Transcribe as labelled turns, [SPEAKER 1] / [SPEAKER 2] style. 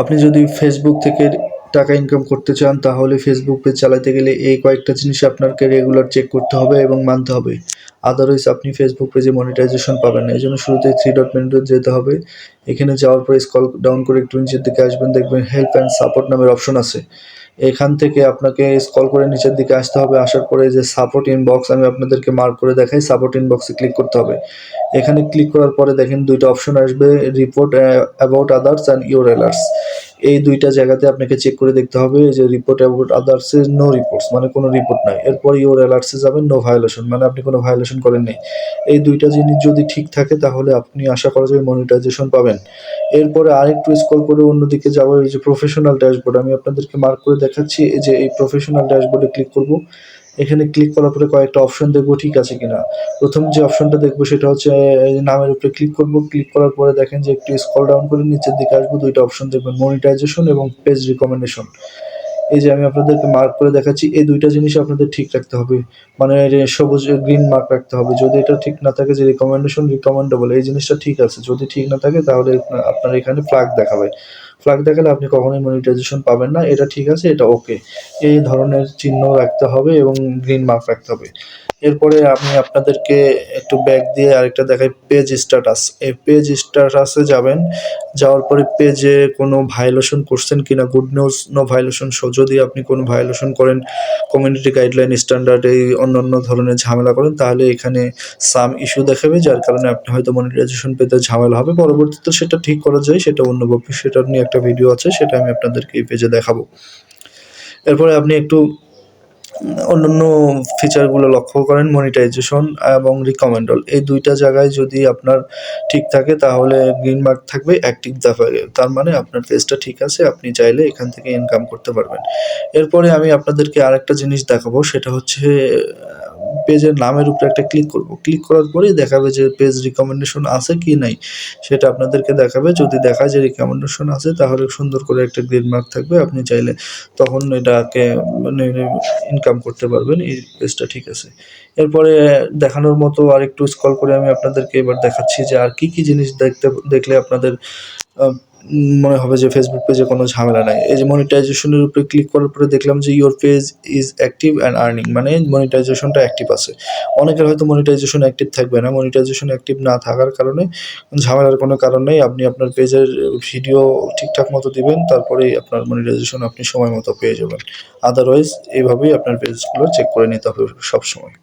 [SPEAKER 1] আপনি যদি ফেসবুক থেকে টাকা ইনকাম করতে চান, তাহলে ফেসবুক পেজ চালাতে গেলে এই কয়েকটা জিনিস আপনাকে রেগুলার চেক করতে হবে এবং মানতে হবে। আদারওয়াইজ আপনি ফেসবুক পেজে মনিটাইজেশন পাবেন না। এই জন্য শুরুতে থ্রি ডট মেনুতে যেতে হবে। এখানে যাওয়ার পরে স্কল ডাউন করে একটু নিচের দিকে আসবেন। দেখবেন হেল্প অ্যান্ড সাপোর্ট নামের অপশন আছে। এখান থেকে আপনাকে স্কল করে নিচের দিকে আসতে হবে। আসার পরে যে সাপোর্ট ইনবক্স আমি আপনাদেরকে মার্ক করে দেখাই সাপোর্ট ইনবক্সে ক্লিক করতে হবে। এখানে ক্লিক করার পরে দেখেন দুইটা অপশন আসবে report about others and your alerts এই দুইটা জায়গাতে আপনাকে চেক করে দেখতে হবে যে রিপোর্ট অ্যাবাউট আদার্সে নো রিপোর্টস মানে কোনো রিপোর্ট নাই। এরপর ইউর অ্যালার্টসে যাবেন নো ভায়োলেশন মানে আপনি কোনো ভায়োলেশন করেন নাই। এই দুইটা জিনিস যদি ঠিক থাকে তাহলে আপনি আশা করা যায় মনিটাইজেশন পাবেন। এরপরে আরেকটু স্কল করে অন্যদিকে যাব, এই যে প্রফেশনাল ড্যাশবোর্ড আমি আপনাদেরকে মার্ক করে দেখাচ্ছি যে এই প্রফেশনাল ড্যাশবোর্ডে ক্লিক করব। এখানে ক্লিক করার পরে কয়েকটা অপশন দেখব ঠিক আছে কিনা। প্রথম যে অপশনটা দেখব সেটা হচ্ছে নামের উপরে ক্লিক করব। ক্লিক করার পরে দেখেন যে একটু স্ক্রল ডাউন করে নিচের দিকে আসব। দুইটা অপশন দেখবেন মনিটাইজেশন এবং পেজ রিকমেন্ডেশন এই যে আমি আপনাদেরকে মার্ক করে দেখাচ্ছি, এই দুইটা জিনিস আপনাদের ঠিক রাখতে হবে। মানে সবুজ গ্রিন মার্ক রাখতে হবে। যদি এটা ঠিক না থাকে, যে রিকমেন্ডেশন রিকমেন্ডেবল এই জিনিসটা ঠিক আছে। যদি ঠিক না থাকে, তাহলে আপনার এখানে ফ্ল্যাগ দেখাবে। ফ্ল্যাগ দেখালে আপনি কখনোই মনিটাইজেশন পাবেন না। এটা ঠিক আছে, এটা ওকে এই ধরনের চিহ্ন রাখতে হবে এবং গ্রিন মার্ক রাখতে হবে। এরপরে আমি আপনাদেরকে একটু ব্যাক দিয়ে আরেকটা দেখাই পেজ স্ট্যাটাস এই পেজ স্ট্যাটাসে যাবেন, যাওয়ার পরে পেজে কোনো ভায়োলেশন করছেন কিনা good news no violation show যদি আপনি কোনো ভায়োলেশন করেন কমিউনিটি গাইডলাইন স্ট্যান্ডার্ড এই অন্যান্য ধরনের ঝামেলা করেন, তাহলে এখানে সাম ইস্যু দেখাবে, যার কারণে আপনি হয়তো মনিটাইজেশন পেতে ঝামেলা হবে। পরবর্তীতে সেটা ঠিক করা যায়, সেটা অন্য সেটা নিয়ে একটা ভিডিও আছে, সেটা আমি আপনাদেরকে এই পেজে দেখাবো। এরপরে আপনি একটু অন্যান্য ফিচারগুলো লক্ষ্য করেন মনিটাইজেশন এবং রিকমেন্ডল এই দুইটা জায়গায় যদি আপনার ঠিক থাকে তাহলে গ্রিন মার্ক থাকবে অ্যাক্টিভ দেখাবে তার মানে আপনার ফেসটা ঠিক আছে, আপনি চাইলে এখান থেকে ইনকাম করতে পারবেন। এরপরে আমি আপনাদেরকে আরেকটা জিনিস দেখাবো, সেটা হচ্ছে পেজের নামের উপরে একটা ক্লিক করব। ক্লিক করার পরেই দেখাবে যে পেজ রিকমেন্ডেশন আছে কি নাই। সেটা আপনাদেরকে দেখাবে। যদি দেখা যায় রিকমেন্ডেশন আছে, তাহলে সুন্দর করে একটা গ্রিন মার্ক থাকবে। আপনি চাইলে তখন এটাকে মানে ইনকাম করতে পারবেন। এই পেজটা ঠিক আছে। এরপরে দেখানোর মতো আর একটু স্কল করে আমি আপনাদেরকে এবার দেখাচ্ছি যে আর কি কি জিনিস দেখতে, দেখলে আপনাদের মনে হবে যে ফেসবুক পেজে কোনো ঝামেলা নাই। এই যে মনিটাইজেশনের উপরে ক্লিক করার পরে দেখলাম যে your page is active and earning মানে মনিটাইজেশনটা অ্যাক্টিভ আছে। অনেকের হয়তো মনিটাইজেশন অ্যাক্টিভ থাকবে না। মনিটাইজেশন অ্যাক্টিভ না থাকার কারণে ঝামেলার কোনো কারণ নেই। আপনি আপনার পেজের ভিডিও ঠিকঠাক মতো দিবেন, তারপরেই আপনার মনিটাইজেশন আপনি সময় মতো পেয়ে যাবেন। আদারওয়াইজ এইভাবেই আপনার পেজগুলো চেক করে নিতে হবে সবসময়।